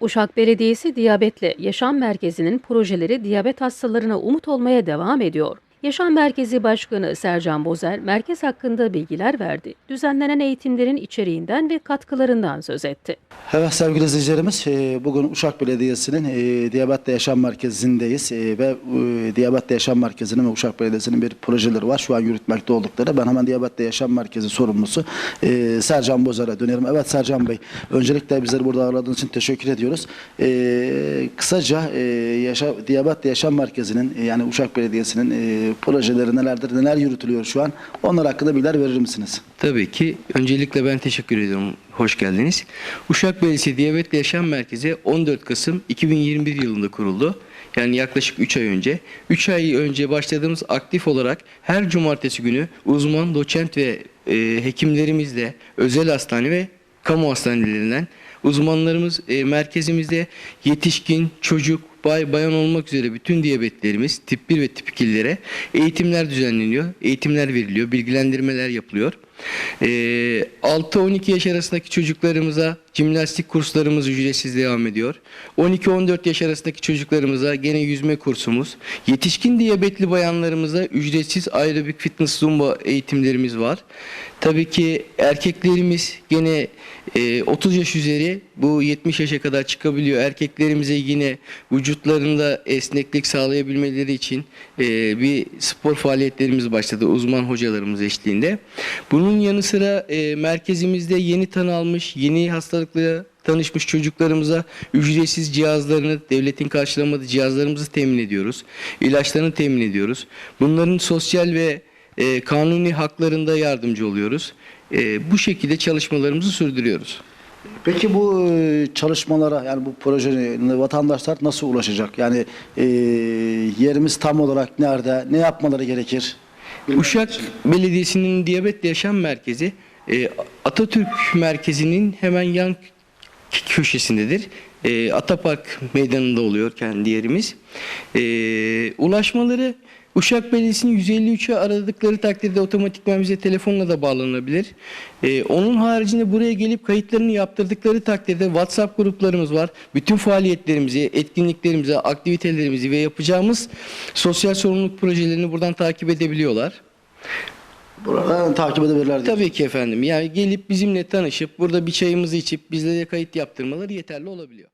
Uşak Belediyesi Diyabetle Yaşam Merkezi'nin projeleri diyabet hastalarına umut olmaya devam ediyor. Yaşam Merkezi Başkanı Sercan Bozer, merkez hakkında bilgiler verdi. Düzenlenen eğitimlerin içeriğinden ve katkılarından söz etti. Evet sevgili izleyicilerimiz e, bugün Uşak Belediyesi'nin e, Diyabetle Yaşam Merkezi'ndeyiz e, ve Diyabetle Yaşam Merkezi'nin ve Uşak Belediyesi'nin bir projeleri var şu an yürütmekte oldukları. Ben hemen Diyabetle Yaşam Merkezi sorumlusu Sercan Bozar'a dönerim. Evet Sercan Bey öncelikle bizleri burada ağırladığınız için teşekkür ediyoruz. Kısaca yaşa, Yaşam Merkezi'nin yani Uşak Belediyesi'nin projeleri nelerdir, neler yürütülüyor şu an onlar hakkında bilgiler verir misiniz? Tabii ki. Öncelikle ben teşekkür ediyorum. Hoş geldiniz. Uşak Belediyesi Diyabetle Yaşam Merkezi 14 Kasım 2021 yılında kuruldu. Yani yaklaşık 3 ay önce. 3 ay önce başladığımız aktif olarak her cumartesi günü uzman, doçent ve e, hekimlerimizle özel hastane ve kamu hastanelerinden uzmanlarımız e, merkezimizde yetişkin, çocuk, bay, bayan olmak üzere bütün diyabetlerimiz tip 1 ve tip 2'lere eğitimler düzenleniyor. Eğitimler veriliyor, bilgilendirmeler yapılıyor. Ee, 6-12 yaş arasındaki çocuklarımıza jimnastik kurslarımız ücretsiz devam ediyor. 12-14 yaş arasındaki çocuklarımıza gene yüzme kursumuz. Yetişkin diyabetli bayanlarımıza ücretsiz aerobik fitness zumba eğitimlerimiz var. Tabii ki erkeklerimiz gene e, 30 yaş üzeri bu 70 yaşa kadar çıkabiliyor. Erkeklerimize yine vücutlarında esneklik sağlayabilmeleri için e, bir spor faaliyetlerimiz başladı uzman hocalarımız eşliğinde. Bunun yanı sıra e, merkezimizde yeni tanı almış, yeni hastalıkla tanışmış çocuklarımıza ücretsiz cihazlarını, devletin karşılamadığı cihazlarımızı temin ediyoruz. İlaçlarını temin ediyoruz. Bunların sosyal ve e, kanuni haklarında yardımcı oluyoruz. E, bu şekilde çalışmalarımızı sürdürüyoruz. Peki bu e, çalışmalara yani bu projeye vatandaşlar nasıl ulaşacak? Yani e, yerimiz tam olarak nerede? Ne yapmaları gerekir? Uşak. Belediyesi'nin Diyabetle Yaşam Merkezi e, Atatürk Merkezi'nin hemen yan köşesindedir. E, Atapark Meydanı'nda oluyor kendi yerimiz. E, ulaşmaları Uşak Belediyesi'nin 153'ü aradıkları takdirde otomatikman bize telefonla da bağlanabilir. E, onun haricinde buraya gelip kayıtlarını yaptırdıkları takdirde WhatsApp gruplarımız var. Bütün faaliyetlerimizi, etkinliklerimizi, aktivitelerimizi ve yapacağımız sosyal sorumluluk projelerini buradan takip edebiliyorlar. Buradan takip edebilirler. Tabii ki efendim. Yani gelip bizimle tanışıp burada bir çayımızı içip bizlere kayıt yaptırmaları yeterli olabiliyor.